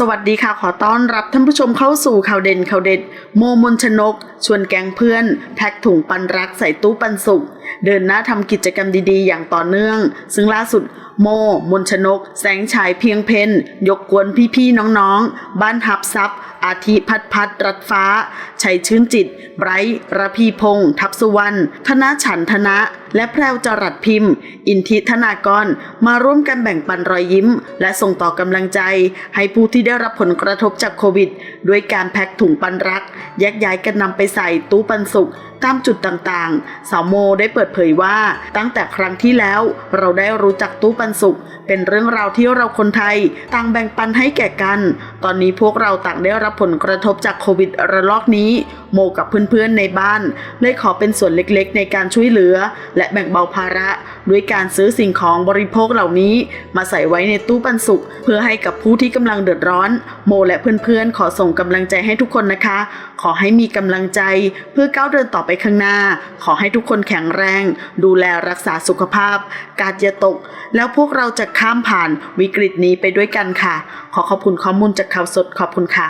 สวัสดีค่ะ ขอต้อนรับท่านผู้ชมเข้าสู่ข่าวเด่นข่าวเด็ด โมมนชนก ชวนแก๊งเพื่อน แพ็กถุงปันรักใส่ตู้ปันสุก เดินหน้าทำกิจกรรมดีๆ อย่างต่อเนื่อง ซึ่งล่าสุดโม มนชนก แสงฉายเพียงเพนยกกวนพี่ๆน้องๆ บ้านหับซับอาทิพัดพัดรัดฟ้า ชัยชื่นจิต ไบรท์ระพีพงษ์ทับสุวรรณธนฉันธนะ และแพรวจรัสพิมพ์ อินทิธนากร มาร่วมกันแบ่งปันรอยยิ้ม และส่งต่อกำลังใจ ให้ผู้ที่ได้รับผลกระทบจากโควิด ด้วยการแพ็กถุงปันรัก แยกย้ายกันนำไปใส่ตู้ปันสุกตามจุดต่างๆ สาวโมได้เปิดเผยว่าตั้งแต่ครั้งที่แล้วเราได้รู้จักตู้ปันสุกเป็นเรื่องราวที่เราคนไทย ต่างแบ่งปันให้แก่กัน ตอนนี้พวกเราต่างได้รับผลกระทบจากโควิดระลอกนี้โมกับเพื่อนๆในบ้านเลยขอเป็นส่วนเล็กๆ ในการช่วยเหลือ และแบ่งเบาภาระ ด้วยการซื้อสิ่งของบริโภคเหล่านี้ มาใส่ไว้ในตู้ปันสุกเพื่อให้กับผู้ที่กำลังเดือดร้อน โมและเพื่อนๆ ขอส่งกำลังใจให้ทุกคนนะคะ ขอให้มีกำลังใจเพื่อก้าวเดินต่อไปข้างหน้า ขอให้ทุกคนแข็งแรง ดูแลรักษาสุขภาพ กาดอย่าตก แล้วพวกเราจะข้ามผ่านวิกฤตนี้ไปด้วยกันค่ะ ขอขอบคุณข้อมูลจากข่าวสดขอบคุณค่ะ